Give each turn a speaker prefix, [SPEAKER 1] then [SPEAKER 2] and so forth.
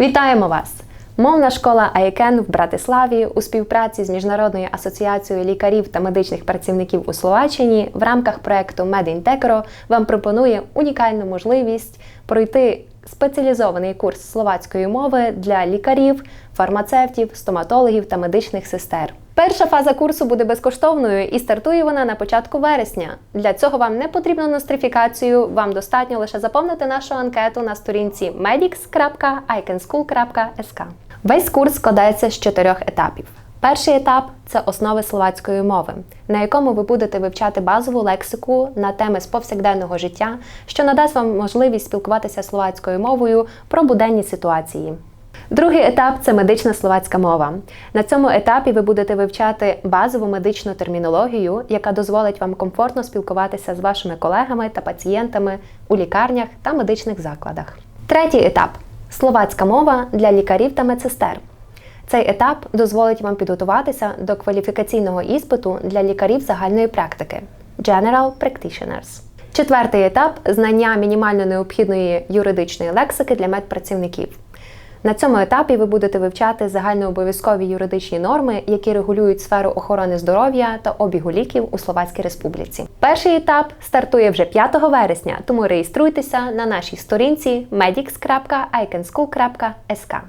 [SPEAKER 1] Вітаємо вас! Мовна школа АЕКЕН в Братиславі у співпраці з Міжнародною асоціацією лікарів та медичних працівників у Словаччині в рамках проекту MedIntegro вам пропонує унікальну можливість пройти спеціалізований курс словацької мови для лікарів, фармацевтів, стоматологів та медичних сестер. Перша фаза курсу буде безкоштовною і стартує вона на початку вересня. Для цього вам не потрібно нострифікацію, вам достатньо лише заповнити нашу анкету на сторінці medics.iconschool.sk. Весь курс складається з чотирьох етапів. Перший етап це основи словацької мови, на якому ви будете вивчати базову лексику на теми з повсякденного життя, що надасть вам можливість спілкуватися словацькою мовою про буденні ситуації. Другий етап це медична словацька мова. На цьому етапі ви будете вивчати базову медичну термінологію, яка дозволить вам комфортно спілкуватися з вашими колегами та пацієнтами у лікарнях та медичних закладах. Третій етап словацька мова для лікарів та медсестер. Цей етап дозволить вам підготуватися до кваліфікаційного іспиту для лікарів загальної практики General Practitioners. Четвертий етап знання мінімально необхідної юридичної лексики для медпрацівників. На цьому етапі ви будете вивчати загальнообов'язкові юридичні норми, які регулюють сферу охорони здоров'я та обігу ліків у Словацькій Республіці. Перший етап стартує вже 5 вересня, тому реєструйтеся на нашій сторінці medics.iconschool.sk.